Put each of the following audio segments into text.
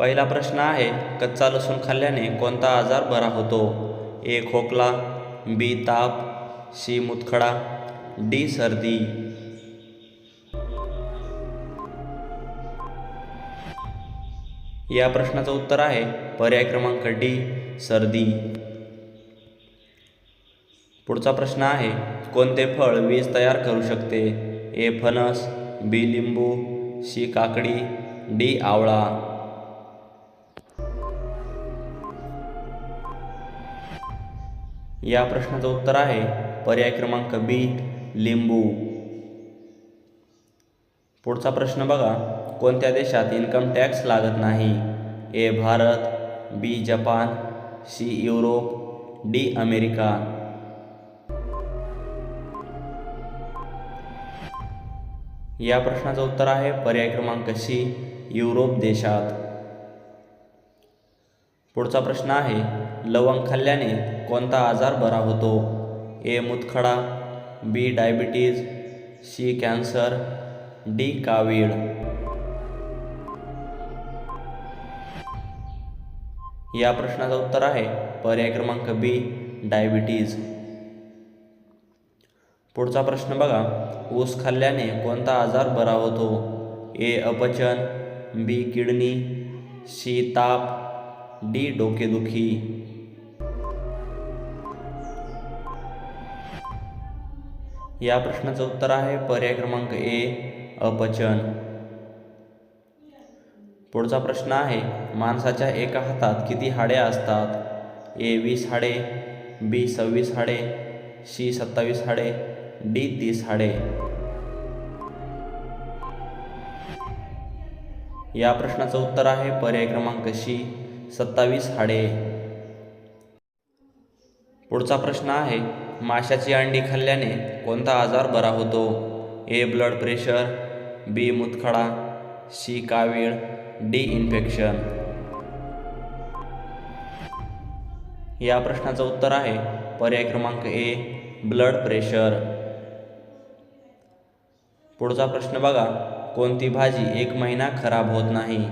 पहिला प्रश्न आहे कच्चा लसूण खाल्ल्याने कोणता आजार बरा होतो? ए खोकला बी ताप सी मुतखडा डी सर्दी. या प्रश्नाचं उत्तर आहे पर्याय क्रमांक डी सर्दी. पुढचा प्रश्न आहे कोणते फळ वीज तयार करू शकते? ए फणस बी लिंबू सी काकडी डी आवळा. या प्रश्नाचं उत्तर आहे पर्याय क्रमांक बी लिंबू. पुढचा प्रश्न बघा कोणत्या देशात इन्कम टॅक्स लागत नाही? A Bharat B Japan C Europe D America. या प्रश्नाचं उत्तर आहे पर्याय क्रमांक सी युरोप देशात. पुढचा प्रश्न आहे लवंग खाल्ल्याने कोणता आजार बरा होतो? A मुतखडा B diabetes C cancer D कावीळ या प्रश्नाचं उत्तर आहे पर्याय क्रमांक बी डायबिटीज. पुढचा प्रश्न बघा ऊस खाल्ल्याने कोणता आजार बरा होतो? ए अपचन बी किडनी सी ताप डी डोकेदुखी. या प्रश्नाचं उत्तर आहे पर्याय क्रमांक ए अपचन. पुढचा प्रश्न आहे माणसाच्या एका हातात किती हाडे असतात? ए वीस हाडे बी सव्वीस हाडे सी सत्तावीस हाडे डी तीस हाडे. या प्रश्नाचं उत्तर आहे पर्याय क्रमांक सी सत्तावीस हाडे. पुढचा प्रश्न आहे माशाची अंडी खाल्ल्याने कोणता आजार बरा होतो? ए ब्लड प्रेशर बी मुतखडा सी कावीळ डी इन्फेक्शन. या प्रश्नाचं उत्तर आहे पर्याय क्रमांक ए ब्लड प्रेशर. पुढचा प्रश्न बघा कोणती भाजी एक महिना खराब होत नाही?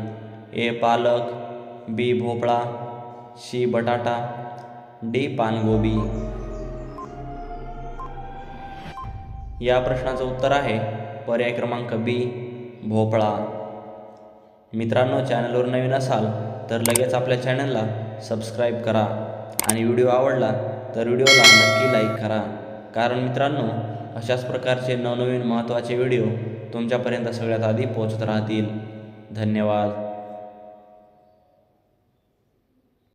ए पालक बी भोपळा सी बटाटा डी पानगोबी. या प्रश्नाचं उत्तर आहे पर्याय क्रमांक बी भोपळा. मित्रांनो चॅनलवर नवीन असाल तर लगेच आपल्या चॅनलला सबस्क्राईब करा आणि व्हिडिओ आवडला तर व्हिडिओला नक्की लाईक करा. कारण मित्रांनो अशाच प्रकारचे नवनवीन महत्त्वाचे व्हिडिओ तुमच्यापर्यंत सगळ्यात आधी पोचत राहतील. धन्यवाद.